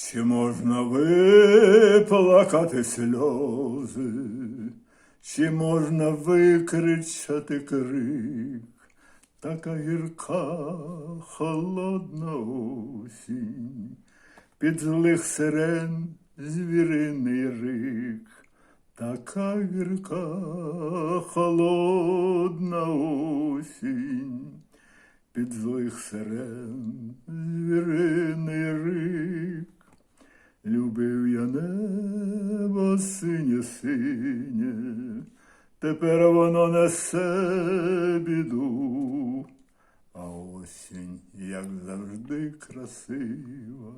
Чи можна виплакати сльози, чи можна викричати крик, така гірка холодна осінь, під злих сирен звіриний рик, така гірка холодна осінь, під злих сирен небо синє синє, тепер воно несе біду, а осінь, як завжди, красива,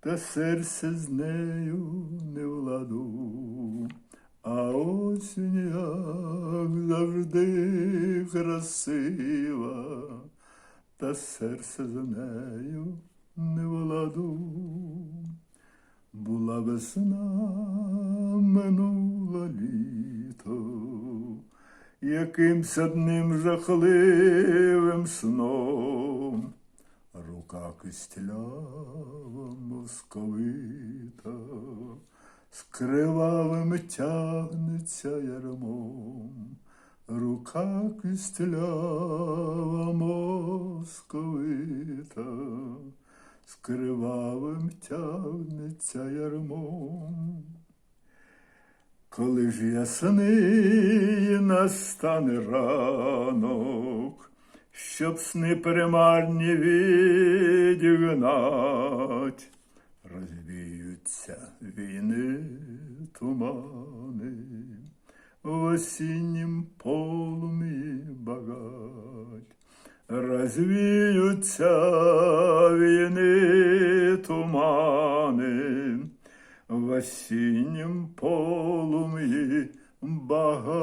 та серце з нею не в ладу, а осінь, як завжди, красива, та серце з нею не в ладу. Була весна, минуло літо, якимсь одним жахливим сном. Рука кистлява московита, з кривавим тягнеться ярмом. Рука кистлява московита, з кривавим тягнеться ярмом. Коли ж ясний настане ранок, щоб сни примарні відігнать, розвіються війни тумани, в осіннім багать. Розвіються війни тумани, в осіннім полум'ї багать.